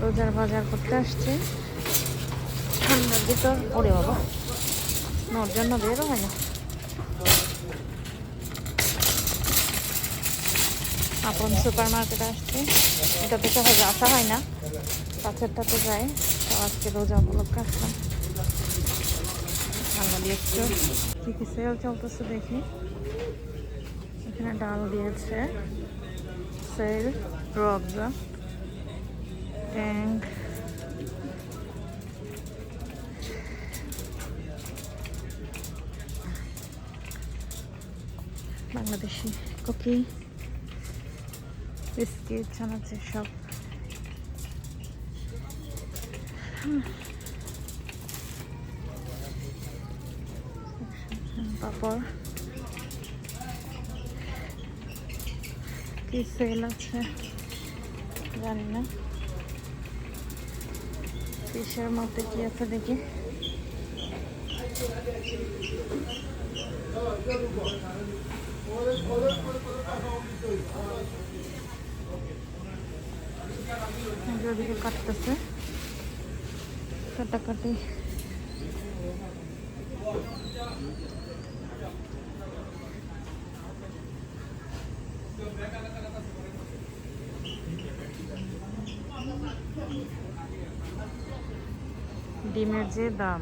রোজার বাজার করতে আসছে। ঠান্ডার ভিতর ওরে বাবা। নোর জন্য বেরো হয় না। আপন সুপার মার্কেটে আসছে। এটা তো সহজে আসা হয় না। কাছেরটাতে যায়। তো আজকে রোজা উপলক্ষে আসলাম। বাঙালি একটু কী কী সেল চলতেছে দেখি। এখানে ডাল দিয়েছে। সেল রবজা ট্যাঙ্ক বাংলাদেশি কুকি বিস্কিট ছানাচ্ছে সব। পাপড় কি সেল আছে? জানি না। ফিশের মধ্যে কি আছে দেখি। কাটতেছে। কাটাকাটি। ডিমের যে দাম।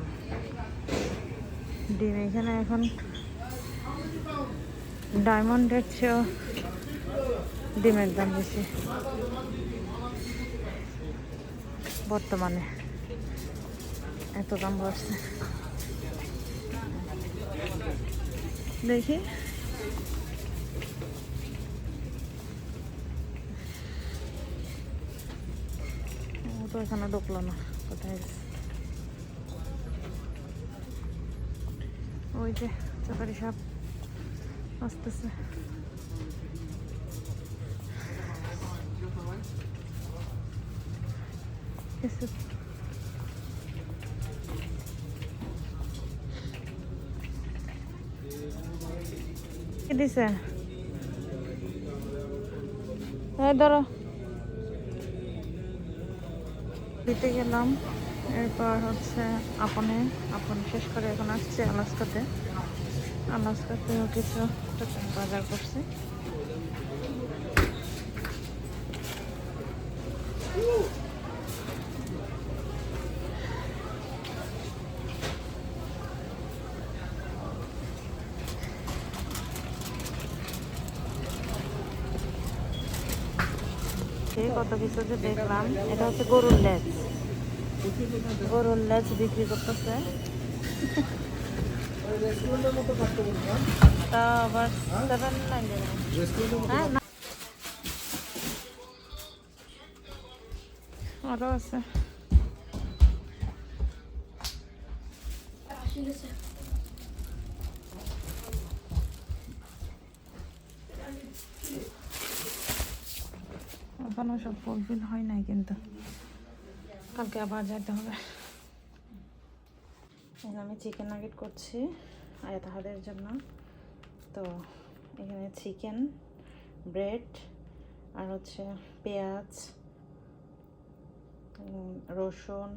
ডিম এখানে এখন ডায়মন্ডের চেয়েও ডিমের দাম বেশি। বর্তমানে এত দাম বাড়ছে। দেখি। তো এখানে ঢুকলো না, কোথায় ওই যে চাকারি সাপ আসতেছে। দিছে? ধরো। দিতে গেলাম। এরপর হচ্ছে আপনে, আপন শেষ করে এখন আসছে আলাস্কাতে। আলাস্কাতেও কিছু বাজার করছে। কত কিছু যে দেখলাম, এটা হচ্ছে গরুর লেজ। গরুর লেজ বিক্রি করতেছে। তা আবার হ্যাঁ আছে। এখনও সব ফুলফিল হয় নাই কিন্তু। কালকে আবার যেতে হবে। আমি চিকেন নাগেট করছি আর তাহাদের জন্য। তো এখানে চিকেন ব্রেড আর হচ্ছে পেঁয়াজ রসুন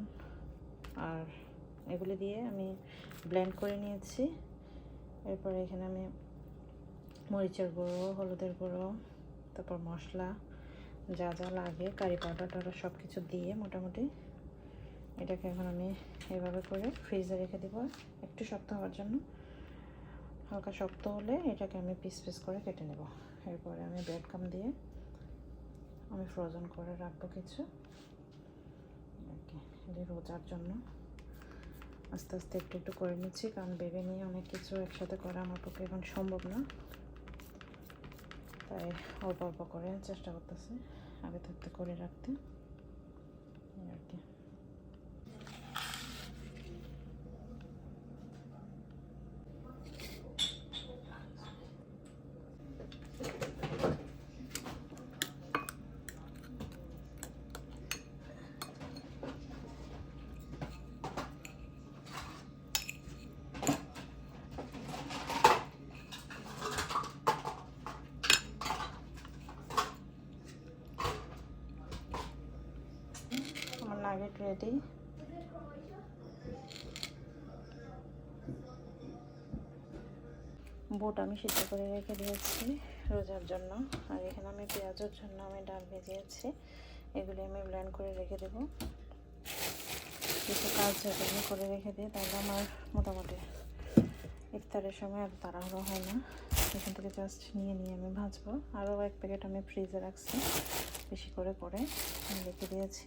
আর এগুলি দিয়ে আমি ব্লেন্ড করে নিয়েছি। এরপরে এখানে আমি মরিচের গুঁড়ো, হলুদের গুঁড়ো, তারপর মশলা যা যা লাগে কারি পাউডার টাউডার সব কিছু দিয়ে মোটামুটি এটাকে এখন আমি এভাবে করে ফ্রিজে রেখে দেব একটু শক্ত হওয়ার জন্য। হালকা শক্ত হলে এটাকে আমি পিস পিস করে কেটে নেব। এরপরে আমি ব্রেড কাম দিয়ে আমি ফ্রোজেন করে রাখব কিছু। রোজার জন্য আস্তে আস্তে একটু একটু করে নিচ্ছি, কারণ বেবে নিয়ে অনেক কিছু একসাথে করা আমার পক্ষে এখন সম্ভব না। তাই অল্প অল্প করে চেষ্টা করতেছি আগে থাকতে করে রাখতে। নাগেট রেডি বুট আমি সিদ্ধ করে রেখে দিয়েছি রোজার জন্য। আর এখানে আমি পেঁয়াজের জন্য আমি ডাল ভেজিয়েছি। এগুলি আমি ব্লেন্ড করে রেখে দেব। কিছু কাজ যদি করে রেখে দিই, তাহলে আমার মোটামুটি ইফতারের সময় আর তাড়াহুড়ো হয় না। এখান থেকে জাস্ট নিয়ে নিয়ে আমি ভাজবো। আরও এক প্যাকেট আমি ফ্রিজে রাখছি, বেশি করে করে আমি রেখে দিয়েছি।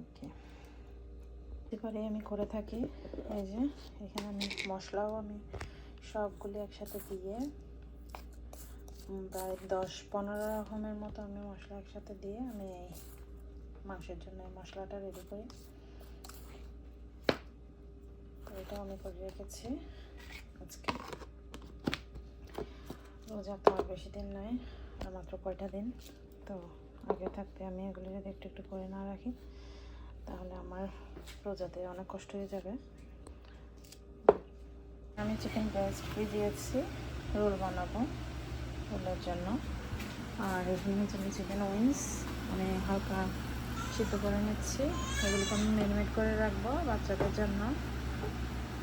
ওকে এবারে আমি করে থাকি। এই যে, এখানে আমি মশলাও আমি সবগুলি একসাথে দিয়ে প্রায় দশ পনেরো রকমের মতো আমি মশলা একসাথে দিয়ে আমি এই মাংসের জন্য এই মশলাটা রেডি করি। এটাও আমি করে রেখেছি আজকে। রোজা তো আর বেশি দিন নয়, আর মাত্র কয়টা দিন। তো আগে থাকতে আমি এগুলো যদি একটু একটু করে না রাখি তাহলে আমার রোজাতে অনেক কষ্ট হয়ে যাবে। আমি চিকেন ব্রেস্ট ভিজিয়েছি রোল বানাবো রোলের জন্য। আর এখানে চিলি চিকেন উইংস আমি হালকা সিদ্ধ করে নিচ্ছি। এগুলোকে আমি ম্যারিনেট করে রাখব বাচ্চাদের জন্য।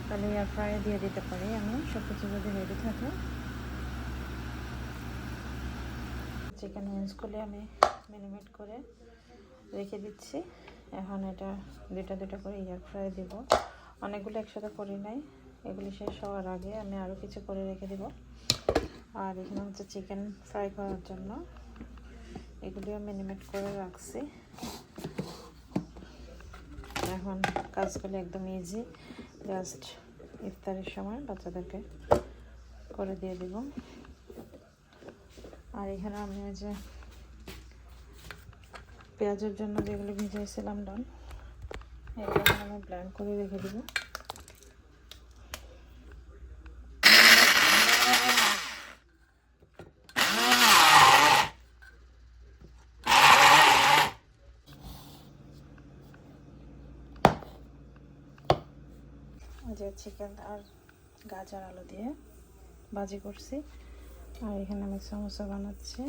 তাহলে এয়ার ফ্রাইয়ে দিয়ে দিতে পারি আমি সব কিছু যদি রেডি থাকে। চিকেন উইংসগুলি আমি ম্যারিনেট করে রেখে দিচ্ছি। এখন এটা দুটা দুটা করে এয়ার ফ্রাই দিব। অনেকগুলো একসাথে করি নাই। এগুলি শেষ হওয়ার আগে আমি আরও কিছু করে রেখে দিব। আর এখানে হচ্ছে চিকেন ফ্রাই করার জন্য। এগুলিও ম্যারিনেট করে রাখছি। এখন কাজগুলো একদম ইজি জাস্ট ইফতারের সময় বাচ্চাদেরকে করে দিয়ে দিব। আর এখানে আমি ওই যে পেঁয়াজের জন্য যেগুলো ভিজাইছিলাম ডাল এগুলো আমি ব্ল্যান্ড করে রেখে দিব। যে চিকেন আর গাজর আলু দিয়ে ভাজি করছি। আর এখানে আমি সমোসা বানাচ্ছি।